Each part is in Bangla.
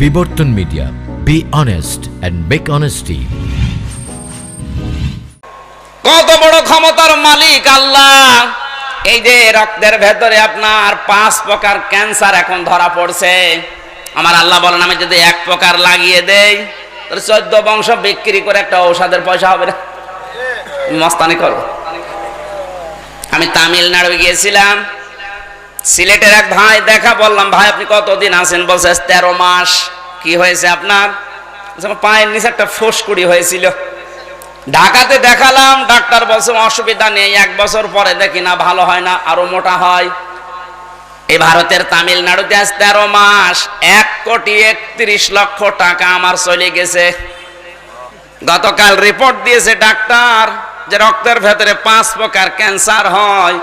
Bibartan media be honest and make honesty কত বড় ক্ষমতার মালিক আল্লাহ। এই যে রক্তের ভেতরে আপনার পাঁচ প্রকার ক্যান্সার এখন ধরা পড়ছে। আমার আল্লাহ বলেন, আমি যদি এক প্রকার লাগিয়ে দেই, তাহলে চোদ্দ বংশ বিক্রি করে একটা ঔষধের পয়সা হবে না। মস্তানি করো। আমি তামিলনাড়ু গিয়েছিলাম। সিলেটের এক ভাই দেখা বললাম, ভাই, আপনি কতদিন আছেন? বলছে তেরো মাস। কি হয়েছে আপনার? পায়ের নিচে একটা ফুসকুড়ি হয়েছিল। ঢাকাতে দেখালাম, ডাক্তার বলছে, অসুবিধা নেই, এক বছর পরে দেখি না, ভালো হয় না, আরও মোটা হয়। এই ভারতের তামিলনাড়ুতে আজ তেরো মাস, এক কোটি একত্রিশ লক্ষ টাকা আমার চলে গেছে। গতকাল রিপোর্ট দিয়েছে ডাক্তার যে রক্তের ভেতরে পাঁচ প্রকার ক্যান্সার হয়।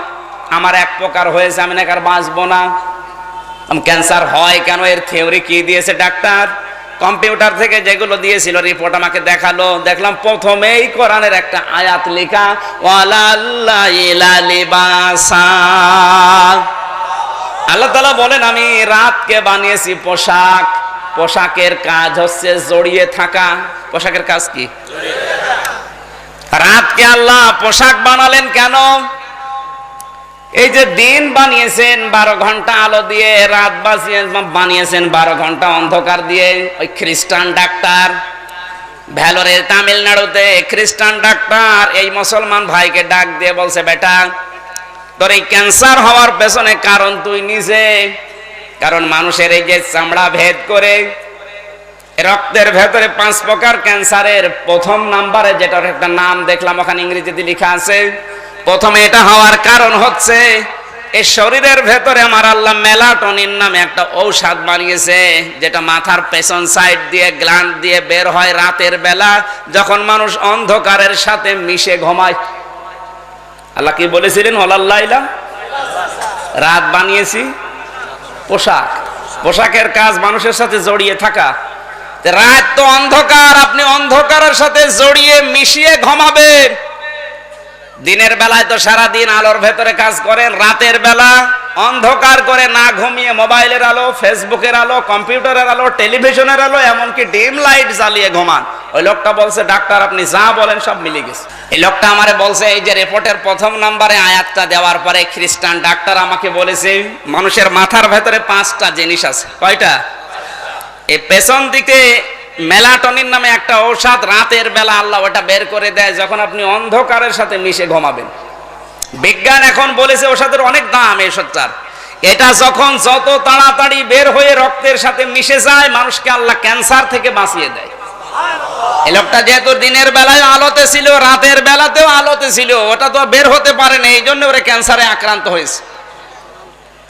আমার এক প্রকার হয়েছে, আমি নাকি আর বাঁচবো না। ক্যান্সার হয় কেন? এর থিওরি কি দিয়েছে ডাক্তার? কম্পিউটার থেকে যেগুলো দিয়েছিল রিপোর্ট আমাকে দেখাল। দেখলাম প্রথমেই কোরআনের একটা আয়াত লেখা আল্লাহ তালা বলেন, আমি রাতকে বানিয়েছি পোশাক। পোশাকের কাজ হচ্ছে জড়িয়ে থাকা। পোশাকের কাজ কি? রাতকে আল্লাহ পোশাক বানালেন কেন? এই যে দিন বানিয়েছেন বারো ঘণ্টা আলো দিয়ে, রাত বানিয়েছেন বারো ঘণ্টা অন্ধকার দিয়ে, ওই খ্রিস্টান ডাক্তার, ভ্যালোরে তামিলনাড়ুতে খ্রিস্টান ডাক্তার, এই মুসলমান ভাইকে ডাক দিয়ে বলছে, বেটা, তোর এই ক্যান্সার হওয়ার পেছনে কারণ তুই নিজে, কারণ মানুষের এই যে চামড়া ভেদ করে রক্তের ভেতরে পাঁচ প্রকার ক্যান্সারের প্রথম নাম্বারে যেটার একটা নাম দেখলাম, ওখানে ইংরেজিতে লেখা আছে প্রথমে এটা হওয়ার কারণ হচ্ছে এই শরীরের ভেতরে আমার আল্লাহ মেলাটনিন নামে একটা ঔষধ বানিয়েছে, যেটা মাথার পেছন সাইড দিয়ে গ্ল্যান্ড দিয়ে বের হয় রাতের বেলা, যখন মানুষ অন্ধকারের সাথে মিশে ঘুমায়। আল্লাহ কি বলেছিলেন? ওলাল্লাইলা রাত বানিয়েছি। পোশাক। পোশাকের কাজ মানুষের সাথে জড়িয়ে থাকা। রাত তো অন্ধকার, আপনি অন্ধকারের সাথে জড়িয়ে মিশিয়ে ঘুমাবেন। দিনের বেলায় তো সারা দিন আলোর ভেতরে কাজ করেন, রাতের বেলা অন্ধকার করে না ঘুমিয়ে মোবাইলের আলো, ফেসবুকের আলো, কম্পিউটারের আলো, টেলিভিশনের আলো, এমনকি ডিম লাইট জ্বালিয়ে ঘুমান। ওই লোকটা বলছে, ডাক্তার, আপনি যা বলেন সব মিলে গেছে। এই লোকটা আমারে বলছে, এই যে রিপোর্টের প্রথম নম্বরে আয়াতটা দেওয়ার পরে খ্রিস্টান ডাক্তার আমাকে বলেছে, মানুষের মাথার ভেতরে পাঁচটা জিনিস আছে। কয়টা? এই পেছন দিকে মেলাটনিন নামে একটা ঔষধ, রাতের বেলা আল্লাহ ওটা বের করে দেয়, যখন আপনি অন্ধকারের সাথে মিশে ঘুমাবেন। বিজ্ঞান এখন বলেছে ওষুধের অনেক দাম এই ওষুধটার এটা যখন যত তাড়াতাড়ি বের হয়ে রক্তের সাথে মিশে যায়, মানুষকে আল্লাহ ক্যান্সার থেকে বাঁচিয়ে দেয়। এই লোকটা যেহেতু দিনের বেলায় আলোতে ছিল, রাতের বেলাতেও আলোতে ছিল, ওটা তো বের হতে পারে না, এই জন্য ওরা ক্যান্সারে আক্রান্ত হয়েছে।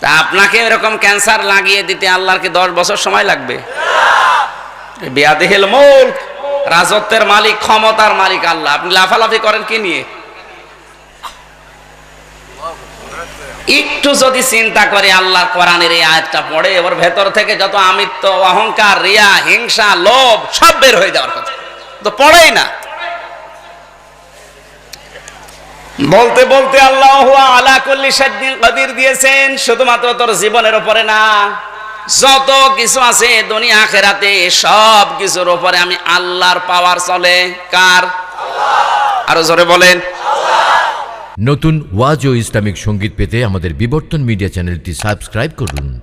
তা আপনাকে এরকম ক্যান্সার লাগিয়ে দিতে আল্লাহর কি দশ বছর সময় লাগবে? বিয়াদিহিল মুল্ক, রাজত্বের মালিক, ক্ষমতার মালিক আল্লাহ। আপনি লাফালাফি করেন কি নিয়ে? একটু যদি চিন্তা করে, আল্লাহ কোরআনের এই আয়াতটা পড়ে, ওর ভেতর থেকে যত আমিত্ব, অহংকার, রিয়া, হিংসা, লোভ, সব বের হয়ে যাওয়ার কথা। তো পড়েই না। বলতে বলতে আল্লাহ আলা কুল্লি সাদ্দিন কদির দিয়েছেন, শুধুমাত্র তোর জীবনের উপরে না। যত কিছু আছে দুনিয়া, আখেরাতে সব কিছুর উপরে আমি আল্লাহর পাওয়ার চলে। কার? আরও জোরে বলেন। নতুন ওয়াজ ও ইসলামিক সংগীত পেতে আমাদের বিবর্তন মিডিয়া চ্যানেলটি সাবস্ক্রাইব করুন।